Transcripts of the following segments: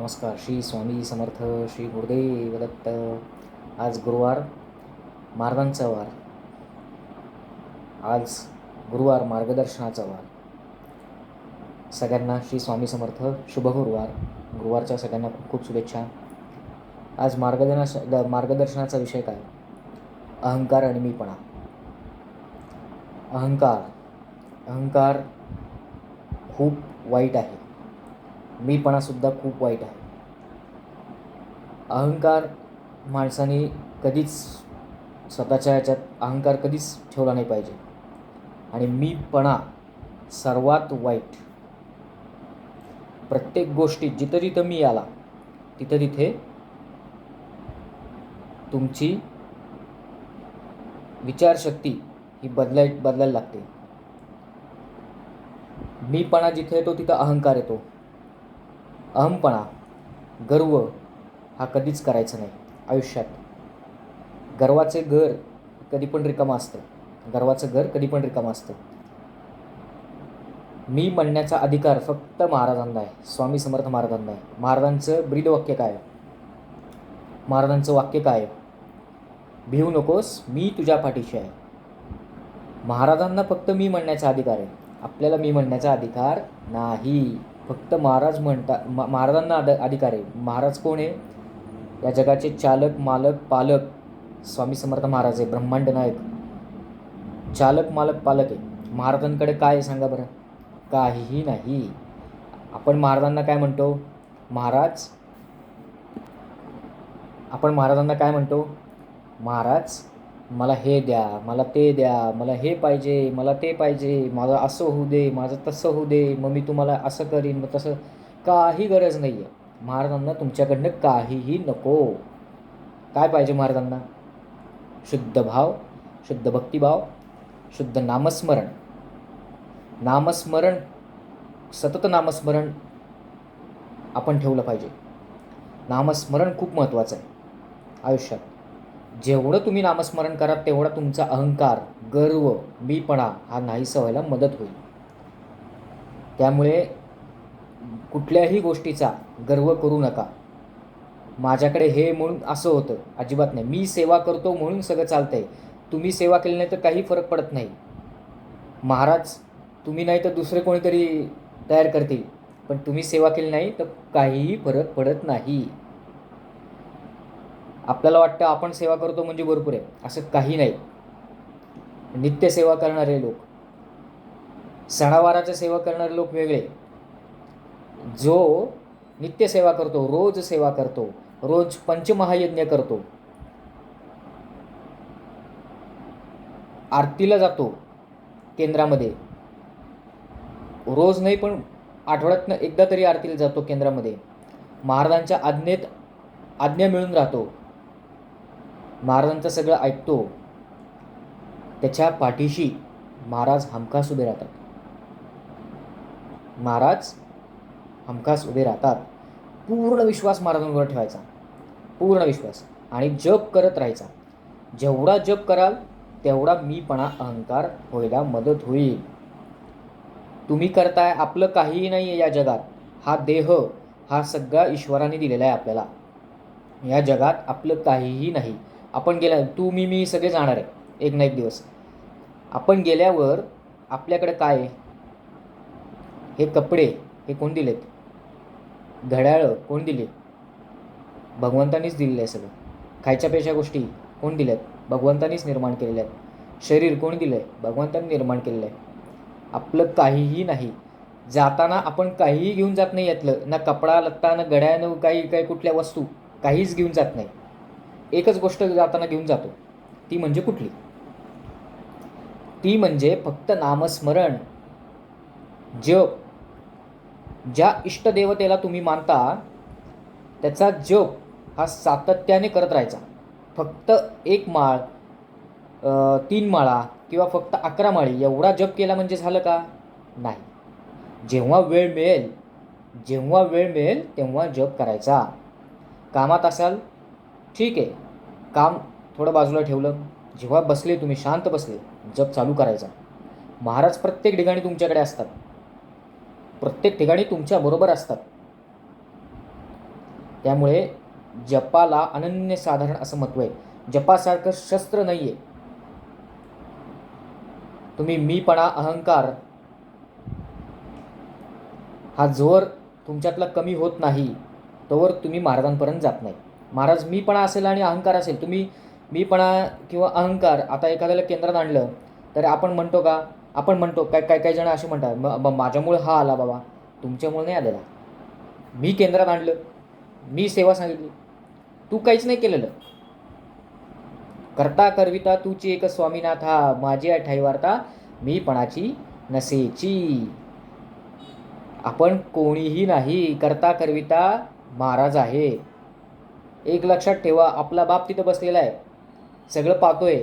नमस्कार श्री स्वामी समर्थ श्री गुरुदेव दत्त आज गुरुवार मार्गांचा वार. आज गुरुवार मार्गदर्शनाचा वार. सगळ्यांना श्री स्वामी समर्थ शुभ गुरुवार गुरुवारच्या सगळ्यांना खूप खूप शुभेच्छा. आज मार्गदर्श द- मार्गदर्शनाचा विषय काय? अहंकार आणि मीपणा. अहंकार अहंकार खूप वाईट आहे. मीपणासुद्धा खूप वाईट आहे. अहंकार माणसाने कधीच स्वतःच्या ह्याच्यात अहंकार कधीच ठेवला नाही पाहिजे. आणि मीपणा सर्वात वाईट. प्रत्येक गोष्टीत जिथं जिथं मी आला तिथं तिथे तुमची विचारशक्ती ही बदलाय बदलायला लागते. मीपणा जिथे येतो तिथं अहंकार येतो. अहमपणा गर्व हा कधीच करायचा नाही. आयुष्यात गर्वाचे घर कधी पण रिकामं असतं. गर्वाचं घर कधी पण रिकामं असतं. मी म्हणण्याचा अधिकार फक्त महाराजांना आहे. स्वामी समर्थ महाराजांना आहे. महाराजांचं ब्रीदवाक्य काय? महाराजांचं वाक्य काय? भिवू नकोस मी तुझ्या पाठीशी आहे. महाराजांना फक्त मी म्हणण्याचा अधिकार आहे. आपल्याला मी म्हणण्याचा अधिकार नाही. फक्त महाराज म्हणता मा- महाराजांना आद अधिकार आहे. महाराज कोण आहे? या जगाचे चालक मालक पालक स्वामी समर्थ महाराज आहे ब्रह्मांड नायक. चालक मालक पालक आहे. महाराजांकडे काय आहे सांगा बरं? काहीही नाही. आपण महाराजांना काय म्हणतो? महाराज? आपण महाराजांना काय म्हणतो? महाराज? मला हे द्या मला ते द्या मला हे पाहिजे मला ते पाहिजे माझं असं होऊ दे माझं तसं होऊ दे मग मी तुम्हाला असं करीन मग तसं. काही गरज नाही आहे महाराजांना तुमच्याकडनं काहीही नको. काय पाहिजे महाराजांना? शुद्ध भाव शुद्ध भक्तिभाव शुद्ध नामस्मरण. नामस्मरण सतत नामस्मरण आपण ठेवलं पाहिजे. नामस्मरण खूप महत्त्वाचं आहे आयुष्यात. जेवढं तुम्ही नामस्मरण करा तेवढा तुमचा अहंकार गर्व मीपणा हा नाहीसा व्हायला मदत होईल. त्यामुळे कुठल्याही गोष्टीचा गर्व करू नका. माझ्याकडे हे म्हणून असं होतं अजिबात नाही. मी सेवा करतो म्हणून सगळं चालतं आहे तुम्ही सेवा केली नाही तर काही फरक पडत नाही. महाराज तुम्ही नाही तर दुसरे कोणीतरी तयार करतील. पण तुम्ही सेवा केली नाही तर काहीही फरक पडत नाही. आपल्याला वाटतं आपण सेवा करतो म्हणजे भरपूर आहे. असं काही नाही. नित्य सेवा करणारे लोक सणावाराच्या सेवा करणारे लोक वेगळे. जो नित्य सेवा करतो रोज सेवा करतो रोज पंचमहायज्ञ करतो आरतीला जातो केंद्रामध्ये. रोज नाही पण आठवड्यातनं एकदा तरी आरतीला जातो केंद्रामध्ये. महाराजांच्या आज्ञेत आज्ञा मिळून राहतो. महाराजांचं सगळं ऐकतो. त्याच्या पाठीशी महाराज हमखास उभे राहतात. महाराज हमखास उभे राहतात. पूर्ण विश्वास महाराजांवर ठेवायचा. पूर्ण विश्वास आणि जप करत राहायचा. जेवढा जप कराल तेवढा मीपणा अहंकार व्हायला मदत होईल. तुम्ही करताय आपलं काहीही नाही आहे या जगात. हा देह हा सगळा ईश्वराने दिलेला आहे आपल्याला. या जगात आपलं काहीही नाही. आपण गेल्या तू मी मी सगळे जाणार आहे एक ना एक दिवस. आपण गेल्यावर आपल्याकडे काय आहे? हे कपडे हे कोण दिलेत? घड्याळं कोण दिले? भगवंतानीच दिलेलं आहे सगळं. खायच्या पेशा गोष्टी कोण दिल्यात? भगवंतानीच निर्माण केलेल्या आहेत. शरीर कोण दिलं आहे भगवंतानी निर्माण केलेलं आहे. आपलं काहीही नाही. जाताना आपण काहीही घेऊन जात नाही यातलं. ना कपडा लत्ता ना गड्या न काही काही कुठल्या वस्तू. काहीच घेऊन जात नाही. एकच गोष्ट जाताना घेऊन जातो. ती म्हणजे कुठली? ती म्हणजे फक्त नामस्मरण. जप. ज्या इष्टदेवतेला तुम्ही मानता त्याचा जप हा सातत्याने करत राहायचा. फक्त एक माळ तीन माळा किंवा फक्त अकरा माळी एवढा जप केला म्हणजे झालं का? नाही. जेव्हा वेळ मिळेल जेव्हा वेळ मिळेल तेव्हा जप करायचा. कामात असाल ठीक आहे. काम थोडं बाजूला ठेवलं. जेव्हा बसले तुम्ही शांत बसले. जप चालू करायचा. महाराज प्रत्येक ठिकाणी तुमच्याकडे असतात. प्रत्येक ठिकाणी तुमच्याबरोबर असतात. त्यामुळे जपाला अनन्यसाधारण असं महत्त्व आहे. जपासारखं शस्त्र नाही आहे तुम्ही मीपणा अहंकार हा जोर तुमच्यातला कमी होत नाही. तोवर तुम्ही महाराजांपर्यंत जात नाही. महाराज मीपणा असेल आणि अहंकार असेल. तुम्ही मीपणा किंवा अहंकार आता एखाद्याला केंद्रात आणलं तर आपण म्हणतो का? आपण म्हणतो काय काय काही जण असे म्हणतात मग माझ्यामुळे हा आला बाबा तुमच्यामुळे नाही आलेला. मी केंद्रात आणलं मी सेवा सांगितली तू काहीच नाही केलेलं. करता करविता तूची एक स्वामीनाथा माझी आठाई वार्ता मीपणाची नसेची. आपण कोणीही नाही करता करविता महाराज आहे. एक लक्षात ठेवा आपला बाप तिथं बसलेला आहे. सगळं पाहतो आहे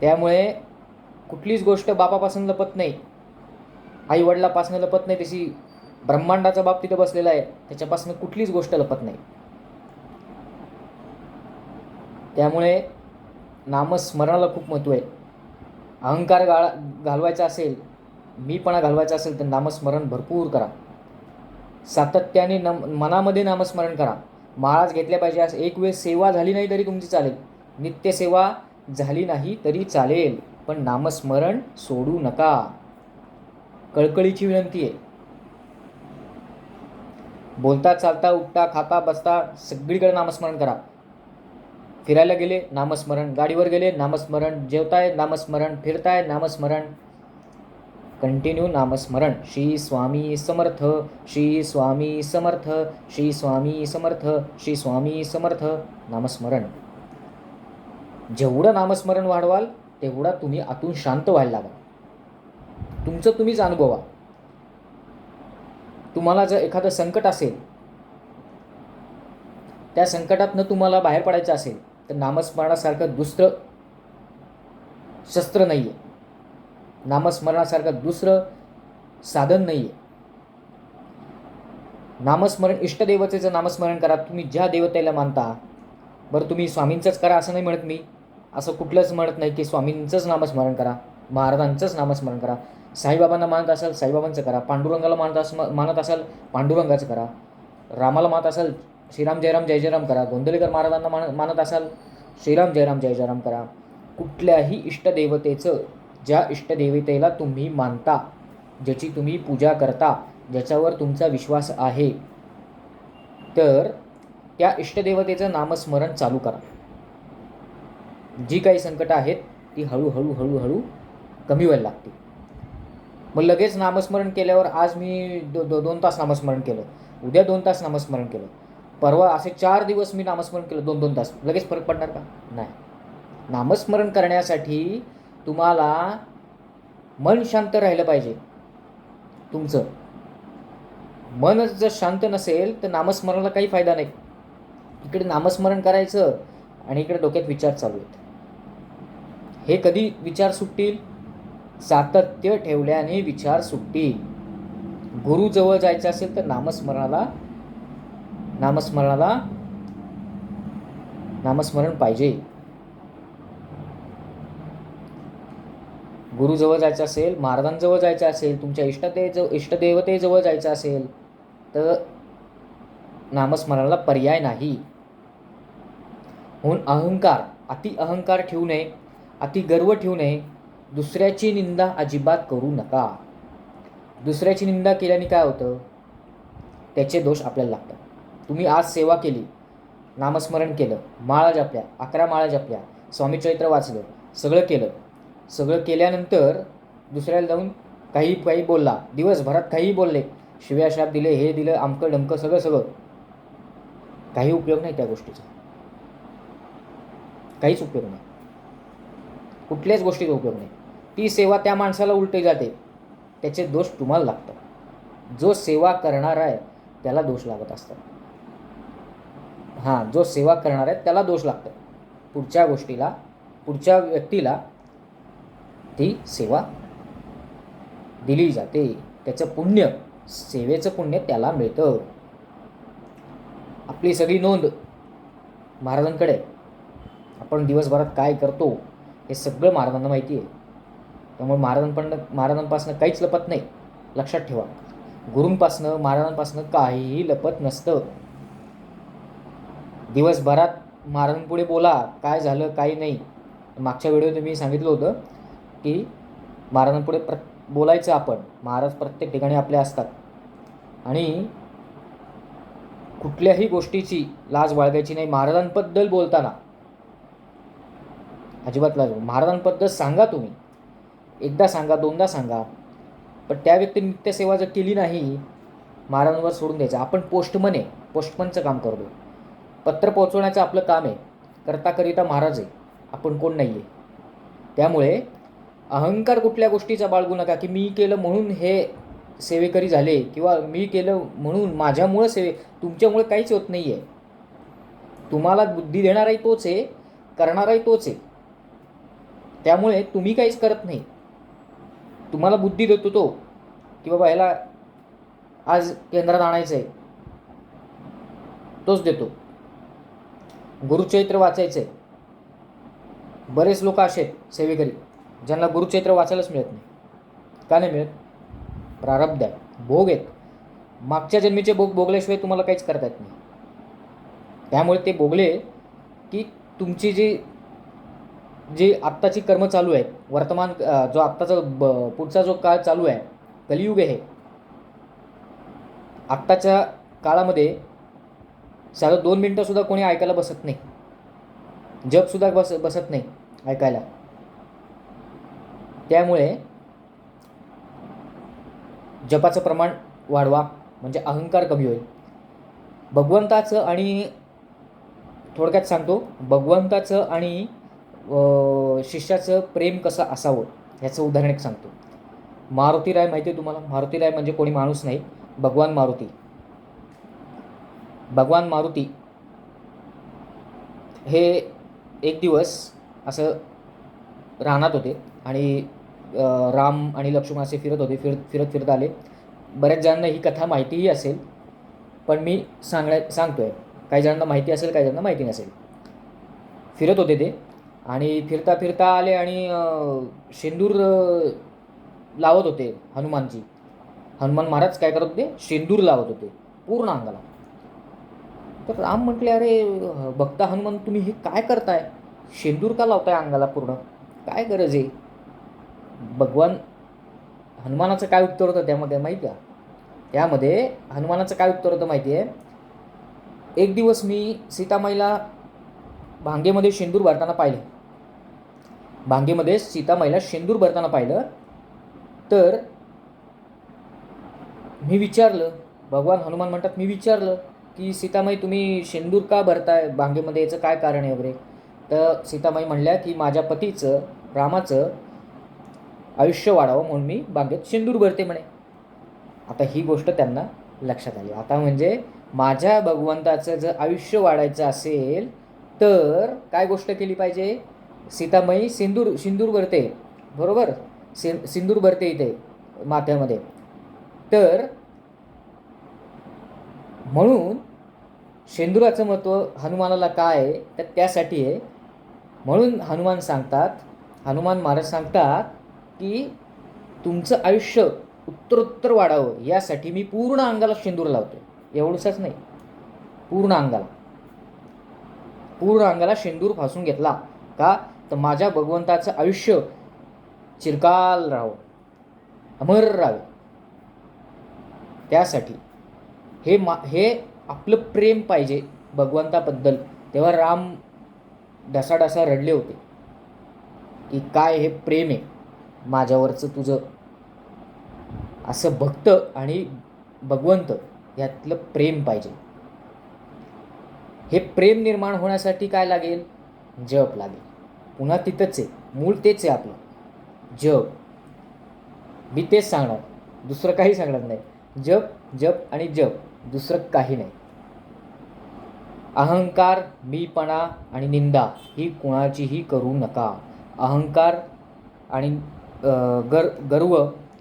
त्यामुळे कुठलीच गोष्ट बापापासून लपत नाही. आई वडिलापासून लपत नाही तशी ब्रह्मांडाचा बाप तिथं बसलेला आहे. त्याच्यापासून कुठलीच गोष्ट लपत नाही. त्यामुळे नामस्मरणाला खूप महत्त्व आहे. अहंकार गाळा घालवायचा असेल मीपणा घालवायचा असेल तर नामस्मरण भरपूर करा. सातत्याने नम मनामध्ये नामस्मरण करा. माळाच घेतल्या पाहिजे असं एक वेळ सेवा झाली नाही तरी तुमची चालेल. नित्यसेवा झाली नाही तरी चालेल. पण नामस्मरण सोडू नका. कळकळीची विनंती आहे. बोलता चालता उठता खाता बसता सगळीकडे नामस्मरण करा. फिरायला गेले नामस्मरण. गाडीवर गेले नामस्मरण. जेवताय नामस्मरण. फिरताय नामस्मरण. कंटिन्यू नामस्मरण. श्री स्वामी समर्थ श्री स्वामी समर्थ श्री स्वामी समर्थ श्री स्वामी समर्थ. नामस्मरण. जेवढं नामस्मरण वाढवाल तेवढा तुम्ही आतून शांत व्हायला लागा. तुमचं तुम्हीच अनुभवा. तुम्हाला जर एखादं संकट असेल त्या संकटातनं तुम्हाला बाहेर पडायचं असेल तर नामस्मरणासारखं दुसरं शस्त्र नाही आहे नामस्मरणासारखं दुसरं साधन नाही आहे नामस्मरण इष्टदेवतेचं नामस्मरण करा. तुम्ही ज्या देवतेला मानता बरं तुम्ही स्वामींचंच करा असं नाही म्हणत मी. असं कुठलंच म्हणत नाही की स्वामींचंच नामस्मरण करा महाराजांचंच नामस्मरण करा. साईबाबांना मानत असाल साईबाबांचं करा. पांडुरंगाला मानत अस मानत असाल पांडुरंगाचं करा. रामाला मानत असाल श्रीराम जयराम जय जयराम करा. गोंदलेकर महाराजांना मान मानत असाल श्रीराम जयराम जय जयराम करा. कुठल्याही इष्टदेवतेचं ज्या इष्टदेवतेला तुम्ही मानता ज्याची तुम्ही पूजा करता ज्याच्यावर तुमचा विश्वास आहे तर त्या इष्टदेवतेचं नामस्मरण चालू करा. जी काही संकटं आहेत ती हळूहळू हळूहळू कमी व्हायला लागते. मग लगेच नामस्मरण केल्यावर आज मी दो दो दोन तास नामस्मरण केलं उद्या दोन तास नामस्मरण केलं परवा असे चार दिवस मी नामस्मरण केलं दोन दोन तास. लगेच फरक पडणार का? नाही. नामस्मरण करण्यासाठी तुम्हाला मन शांत राहिलं पाहिजे. तुमचं. मन जर शांत नसेल तर नामस्मरणाला काही फायदा नाही. इकडे नामस्मरण करायचं आणि इकडे डोक्यात विचार चालू आहेत. हे कधी विचार सुटतील? सातत्य ठेवल्याने विचार सुटतील. गुरुजवळ जायचं असेल तर नामस्मरणाला नामस्मरणाला नामस्मरण पाहिजे. गुरुजवळ जायचं असेल महाराजांजवळ जायचं असेल तुमच्या इष्टदेव इष्टदेवतेजवळ जायचं असेल तर नामस्मरणाला पर्याय नाही. म्हणून अहंकार अति अहंकार ठेवू नये अति गर्व ठेवू नये दुसऱ्याची निंदा अजिबात करू नका. दुसऱ्याची निंदा केल्याने काय होतं? त्याचे दोष आपल्याला लागतात. तुम्ही आज सेवा केली नामस्मरण केलं माळा जपल्या अकरा माळा जपल्या स्वामी चरित्र वाचलं सगळं केलं सगळं केल्यानंतर दुसऱ्याला जाऊन काही काही बोलला. दिवसभरात काहीही बोलले. शिव्या शाप दिले हे दिलं अमकं डमकं सगळं सगळं. काही उपयोग नाही त्या गोष्टीचा. काहीच उपयोग नाही. कुठल्याच गोष्टीचा उपयोग नाही. ती सेवा त्या माणसाला उलटे जाते. त्याचे दोष तुम्हाला लागतात. जो सेवा करणार आहे त्याला दोष लागत असतात. हां जो सेवा करणार आहे त्याला दोष लागतात. पुढच्या गोष्टीला पुढच्या व्यक्तीला ती सेवा दिली जाते. त्याचं पुण्य सेवेचं पुण्य त्याला मिळतं. आपली सगळी नोंद महाराजांकडे आपण दिवसभरात काय करतो हे सगळं महाराजांना माहिती आहे. त्यामुळे महाराजांपण महाराजांपासून काहीच लपत नाही. लक्षात ठेवा. गुरूंपासनं महाराजांपासनं काहीही लपत नसतं. दिवसभरात महाराजांपुढे बोला काय झालं काही नाही. मागच्या व्हिडिओत मी सांगितलं होतं की महाराजांपुढे प्र बोलायचं आपण. महाराज प्रत्येक ठिकाणी आपले असतात. आणि कुठल्याही गोष्टीची लाज बाळगायची नाही. महाराजांबद्दल बोलताना. अजिबात लाज महाराजांबद्दल सांगा तुम्ही. एकदा सांगा दोनदा सांगा. पण त्या व्यक्ती नित्यसेवा जर केली नाही महाराजांवर सोडून द्यायचं. आपण पोस्टमन आहे. पोस्टमनचं काम करतो. पत्र पोहोचवण्याचं आपलं काम आहे. करता करिता महाराज आहे. आपण कोण नाही आहे त्यामुळे अहंकार कुठल्या गोष्टीचा बाळगू नका की मी केलं म्हणून हे सेवेकरी झाले किंवा मी केलं म्हणून माझ्यामुळं सेवे तुमच्यामुळे काहीच होत नाही आहे तुम्हाला बुद्धी देणाराही तोच आहे करणाराही तोच आहे. त्यामुळे तुम्ही काहीच करत नाही. तुम्हाला बुद्धी देतो तो की बाबा ह्याला आज केंद्रात आणायचं आहे तोच देतो. गुरुचरित्र वाचायचं आहे बरेच लोक असे आहेत सेवेकरी. ज्यांना गुरुचैत्र वाचायलाच मिळत नाही. का नाही मिळत? प्रारब्ध आहे. भोग आहेत. मागच्या जन्मीचे भोग भोगल्याशिवाय तुम्हाला काहीच करता येत नाही. त्यामुळे ते भोगले की तुमची जी जी आत्ताची कर्म चालू आहेत वर्तमान जो आत्ताचा ब पुढचा जो काळ चालू आहे कलियुग आहे. आत्ताच्या काळामध्ये साधं दोन मिनटंसुद्धा कोणी ऐकायला बसत नाही. जगसुद्धा बस बसत नाही ऐकायला. त्यामुळे जपाचं प्रमाण वाढवा म्हणजे अहंकार कमी होईल. भगवंताचं आणि थोडक्यात सांगतो भगवंताचं आणि शिष्याचं प्रेम कसं असावं ह्याचं उदाहरण एक सांगतो. मारुती राय माहिती आहे तुम्हाला? मारुती राय म्हणजे कोणी माणूस नाही भगवान मारुती. भगवान मारुती हे एक दिवस असं रानात होते आणि राम आणि लक्ष्मण असे फिरत होते फिरत फिरत फिरत आले. बऱ्याच जणांना ही कथा माहितीही असेल पण मी सांगण्या सांगतोय. काही जणांना माहिती असेल काही जणांना माहिती नसेल. फिरत होते ते आणि फिरता फिरता आले आणि शेंदूर लावत होते हनुमानजी. हनुमान महाराज काय करत होते? शेंदूर लावत होते पूर्ण अंगाला. तर राम म्हटले अरे भक्ता हनुमान तुम्ही हे काय करताय? शेंदूर का लावताय अंगाला पूर्ण? काय गरज आहे? भगवान हनुमानाचं काय उत्तर होतं त्यामध्ये माहिती आहे त्यामध्ये हनुमानाचं काय उत्तर होतं माहिती आहे? एक दिवस मी सीतामाईला भांगेमध्ये शेंदूर भरताना पाहिलं. भांगेमध्ये सीतामाईला शेंदूर भरताना पाहिलं. तर मी विचारलं भगवान हनुमान म्हणतात मी विचारलं की सीतामाई तुम्ही शेंदूर का भरताय? भांगेमध्ये याचं काय कारण आहे वगैरे? तर सीतामाई म्हणल्या की माझ्या पतीचं रामाचं आयुष्य वाढावं म्हणून मी बागेत शेंदूर भरते म्हणे. आता ही गोष्ट त्यांना लक्षात आली. आता म्हणजे माझ्या भगवंताचं जर आयुष्य वाढायचं असेल तर काय गोष्ट केली पाहिजे? सीतामयी सिंदूर सिंदूर भरते. बरोबर? सि सिंदूर भरते इथे माथ्यामध्ये. तर म्हणून शेंदुराचं महत्त्व हनुमानाला काय? आहे तर त्यासाठी आहे. म्हणून हनुमान सांगतात हनुमान महाराज सांगतात की तुमचं आयुष्य उत्तरोत्तर वाढावं यासाठी मी पूर्ण अंगाला शेंदूर लावतो एवढंच नाही. पूर्ण अंगाला. पूर्ण अंगाला शेंदूर फासून घेतला का? तर माझ्या भगवंताचं आयुष्य चिरकाल राहावं. अमर राहावं. त्यासाठी हे मा हे आपलं प्रेम पाहिजे भगवंताबद्दल. तेव्हा राम ढसाढसा रडले होते की काय हे प्रेम आहे? माझ्यावरचं तुझं. असं भक्त आणि भगवंत यातलं प्रेम पाहिजे. हे प्रेम निर्माण होण्यासाठी काय लागेल? जप लागेल. पुन्हा तिथंच आहे मूळ तेच आहे आपलं. जप. मी तेच सांगणार. दुसरं काही सांगणार नाही. जप जप आणि जप. दुसरं काही नाही. अहंकार मीपणा आणि निंदा ही कुणाचीही करू नका. अहंकार आणि गर गर्व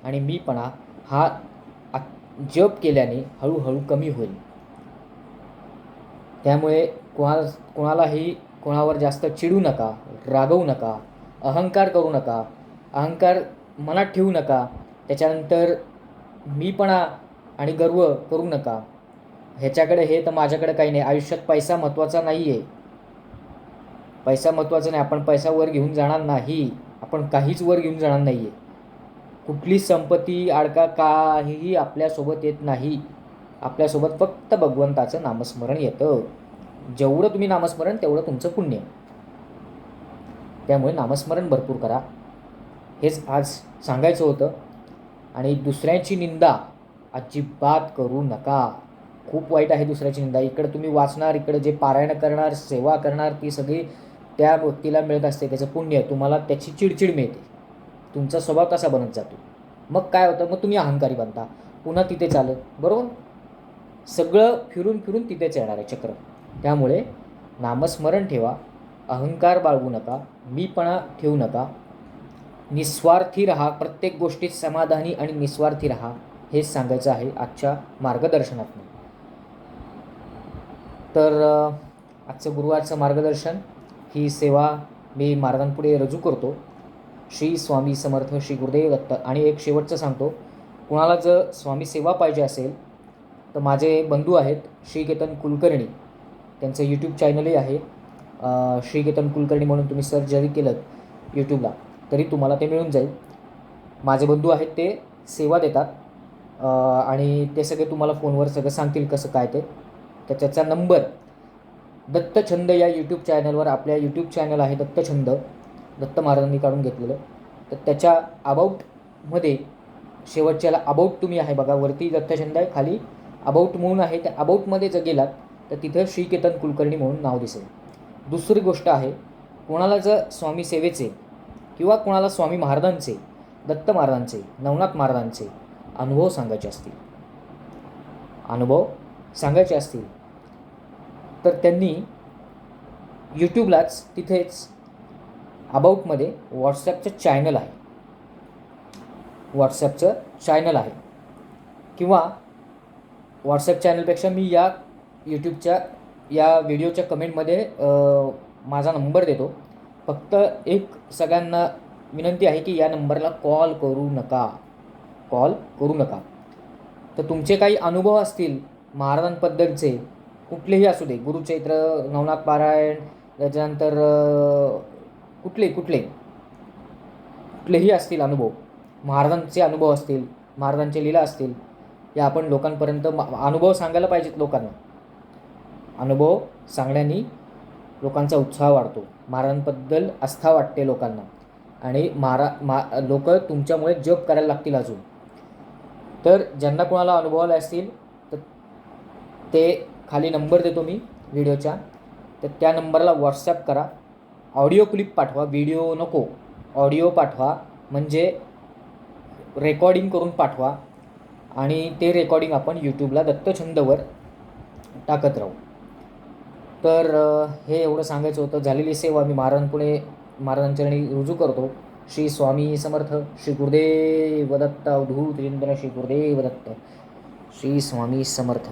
आणि मीपणा हा आ जप केल्याने हळूहळू कमी होईल. त्यामुळे कोणा कोणालाही कोणावर जास्त चिडू नका रागवू नका अहंकार करू नका अहंकार मनात ठेवू नका त्याच्यानंतर मीपणा आणि गर्व करू नका. ह्याच्याकडे हे तर माझ्याकडे काही नाही. आयुष्यात पैसा महत्त्वाचा नाही आहे पैसा महत्त्वाचा नाही. आपण पैसा वर घेऊन जाणार नाही. आपण काहीच वर घेऊन जाणार नाही आहे कुठली संपत्ती आडका काहीही आपल्यासोबत येत नाही. आपल्यासोबत फक्त भगवंताचं नामस्मरण येतं. जेवढं तुम्ही नामस्मरण तेवढं तुमचं पुण्य. त्यामुळे नामस्मरण भरपूर करा. हेच आज सांगायचं होतं. आणि दुसऱ्यांची निंदा अजिबात करू नका. खूप वाईट आहे दुसऱ्याची निंदा. इकडे तुम्ही वाचणार इकडे जे पारायण करणार सेवा करणार ती सगळी त्या व्यक्तीला मिळत असते त्याचं पुण्य तुम्हाला त्याची चिडचिड मिळते. तुमचा स्वभाव कसा बनत जातो? मग काय होतं? मग तुम्ही अहंकारी बनता. पुन्हा तिथे चालत बरोबर? सगळं फिरून फिरून तिथेच येणार आहे चक्र. त्यामुळे नामस्मरण ठेवा अहंकार बाळगू नका मीपणा ठेवू नका. निस्वार्थी राहा प्रत्येक गोष्टीत समाधानी आणि निस्वार्थी राहा हेच सांगायचं आहे आजच्या मार्गदर्शनातून. तर आजचं गुरुवारचं मार्गदर्शन ही सेवा मी महाराजांपुढे रजू करतो. श्री स्वामी समर्थ श्री गुरुदेव दत्त. आणि एक शेवटचं सांगतो. कुणाला जर स्वामी सेवा पाहिजे असेल तर माझे बंधू आहेत श्री केतन कुलकर्णी. त्यांचं यूट्यूब चॅनलही आहे. श्रीकेतन श्री केतन कुलकर्णी म्हणून तुम्ही सर्च जरी केलं यूट्यूबला तरी तुम्हाला ते मिळून जाईल. माझे बंधू आहेत ते सेवा देतात. आणि ते सगळे तुम्हाला फोनवर सगळं सांगतील कसं काय ते. तर त्याचा नंबर दत्तछंद या यूट्यूब चॅनलवर आपल्या यूट्यूब चॅनल आहे दत्तछंद. दत्त महाराजांनी काढून घेतलेलं. तर त्याच्या अबाऊटमध्ये शेवटच्याला अबाऊट तुम्ही आहे बघा वरती दत्तछंद आहे खाली अबाऊट म्हणून आहे. त्या अबाऊटमध्ये जर गेलात तर तिथं श्रीकेतन कुलकर्णी म्हणून नाव दिसेल. दुसरी गोष्ट आहे कोणाला जर स्वामी सेवेचे किंवा कोणाला स्वामी महाराजांचे दत्त महाराजांचे नवनाथ महाराजांचे अनुभव सांगायचे असतील. अनुभव सांगायचे असतील. तर त्यांनी यूट्यूबलाच तिथेच अबाउटमध्ये व्हॉट्सॲपचं चॅनल आहे. व्हॉट्सॲपचं चॅनल आहे. किंवा व्हॉट्सॲप चॅनलपेक्षा मी या यूट्यूबच्या या व्हिडिओच्या कमेंटमध्ये माझा नंबर देतो. फक्त एक सगळ्यांना विनंती आहे की या नंबरला कॉल करू नका. कॉल करू नका. तर तुमचे काही अनुभव असतील महाराजांबद्दलचे कुठलेही असू दे. गुरुचैत्र नवनाथ पारायण त्याच्यानंतर कुठले कुठले? कुठलेही असतील अनुभव. महाराजांचे अनुभव असतील महाराजांचे लीला असतील या आपण लोकांपर्यंत मा- अनुभव सांगायला पाहिजेत लोकांना. अनुभव सांगण्याने लोकांचा उत्साह वाढतो. महाराजांबद्दल आस्था वाटते लोकांना. आणि महारा मा लोक तुमच्यामुळे जप करायला लागतील अजून. तर ज्यांना कोणाला अनुभवाला असतील तर ते खाली नंबर देतो मी व्हिडिओच्या. तर त्या नंबरला व्हॉट्सॲप करा. ऑडिओ क्लिप पाठवा व्हिडिओ नको. ऑडिओ पाठवा म्हणजे रेकॉर्डिंग करून पाठवा. आणि ते रेकॉर्डिंग आपण यूट्यूबला दत्तछंदवर टाकत राहू. तर हे एवढं सांगायचं होतं. झालेली सेवा मी महाराजांपुढे महाराजांचरणी रुजू करतो. श्री स्वामी समर्थ श्री गुरुदेव दत्त अवधूत श्री गुरुदेव दत्त. श्री स्वामी समर्थ.